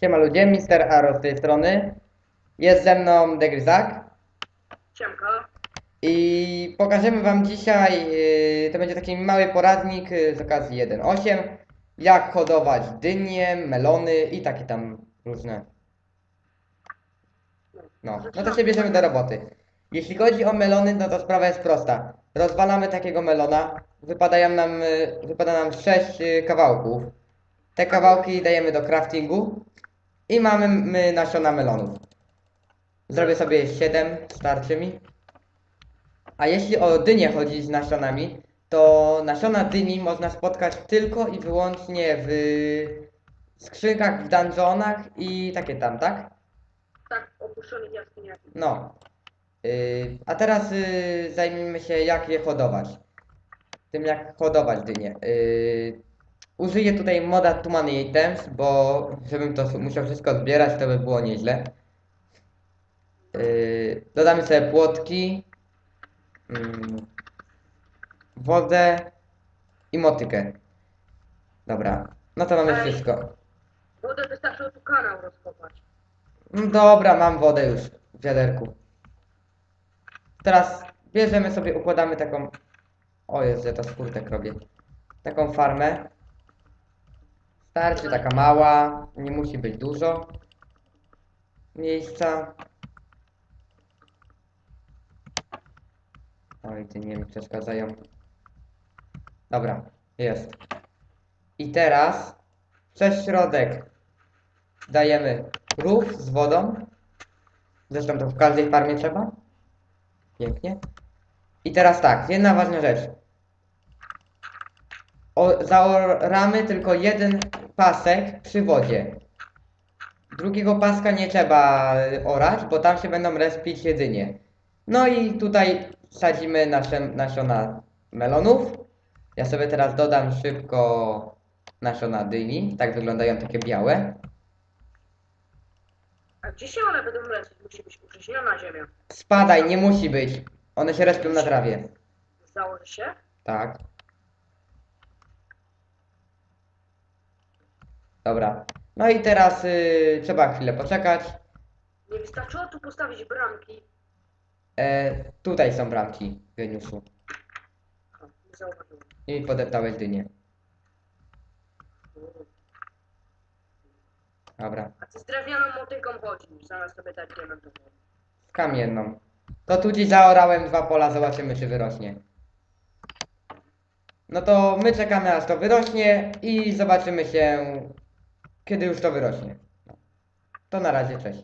Siema ludzie, Mister Aro z tej strony. Jest ze mną Degryzak Siemka. i pokażemy wam dzisiaj, yy, to będzie taki mały poradnik yy, z okazji 1.8 jak hodować dynie, melony i takie tam różne. No, no to się bierzemy do roboty. Jeśli chodzi o melony, no to sprawa jest prosta. Rozwalamy takiego melona, wypadają nam, yy, wypada nam 6 kawałków. Te kawałki dajemy do craftingu i mamy my nasiona melonów. Zrobię sobie 7, starczy mi. A jeśli o dynię chodzi z nasionami, to nasiona dyni można spotkać tylko i wyłącznie w skrzynkach w dungeonach i takie tam, tak? Tak, opuszczonych jaskiniach. No. Yy, a teraz yy, zajmijmy się jak je hodować. Tym jak hodować dynię. Yy, użyję tutaj moda Tumany Items, bo żebym to musiał wszystko zbierać, to by było nieźle. Yy, dodamy sobie płotki, mm, wodę i motykę. Dobra, no to mamy Ej. wszystko. Wodę wystarczyło tu kanał rozkopać. Mm, Dobra, mam wodę już w wiaderku. Teraz bierzemy sobie, układamy taką... O Jezu, ja to skórtek robię. Taką farmę. Starczy taka mała, nie musi być dużo miejsca. Oj, ty nie mi przeszkadzają. Dobra, jest. I teraz przez środek dajemy rów z wodą. Zresztą to w każdej farmie trzeba. Pięknie. I teraz tak, jedna ważna rzecz. O, zaoramy tylko jeden pasek przy wodzie. Drugiego paska nie trzeba y, orać, bo tam się będą respić jedynie. No i tutaj sadzimy nasze nasiona melonów. Ja sobie teraz dodam szybko nasiona dyni. Tak wyglądają takie białe. A gdzie się one będą lecieć? Musi być uprzeźniona ziemia. Spadaj, nie musi być. One się respią na trawie. Założy się? Tak. Dobra. No i teraz y, trzeba chwilę poczekać. Nie wystarczyło tu postawić bramki. E, tutaj są bramki, geniuszu. O, nie zauważyłem. I podeptałeś dynię. Dobra. A ty z drewnianą motyką chodzisz, zamiast sobie dać diamentową. Kamienną. To tu ci zaorałem dwa pola, zobaczymy czy wyrośnie. No to my czekamy aż to wyrośnie i zobaczymy się, kiedy już to wyrośnie. No. To na razie, cześć.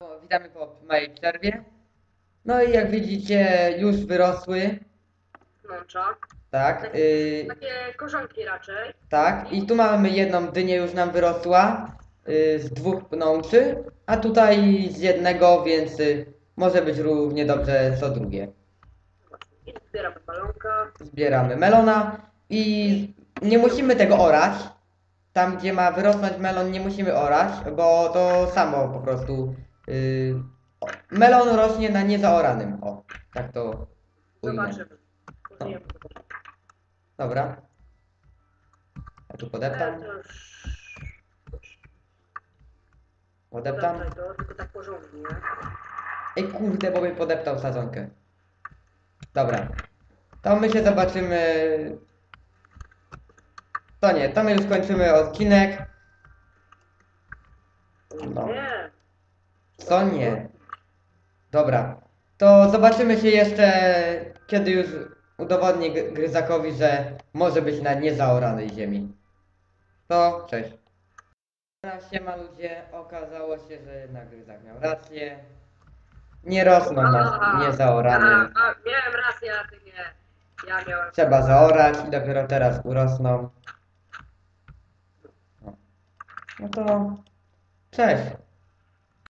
No, Witamy po mojej przerwie. No i jak widzicie, już wyrosły, Mącza. tak, yy, Takie korzonki raczej. tak. I tu mamy jedną dynię już nam wyrosła, yy, z dwóch pnączy, a tutaj z jednego, więc yy, może być równie dobrze co drugie. I zbieramy balonka. zbieramy melona i nie musimy tego orać. Tam, gdzie ma wyrosnąć melon, nie musimy orać, bo to samo po prostu. Yy, o, melon rośnie na niezaoranym. O, tak to ujmę. Zobaczymy. Tego. Dobra. Ja tu E, podeptam, to już... podeptam. Dobrze, to tylko tak porządnie. Ej kurde, bo bym podeptał sadzonkę. Dobra. To my się zobaczymy. To nie, to my już kończymy odcinek. No. Nie. Co nie? Dobra. To zobaczymy się jeszcze, kiedy już udowodnię Gry- Gryzakowi, że może być na niezaoranej ziemi. To cześć. Siema ludzie, okazało się, że jednak Gryzak miał rację. Nie rosną na a, miałem rację, a ty nie. Ja miałem. Trzeba zaorać i dopiero teraz urosną. No, to cześć.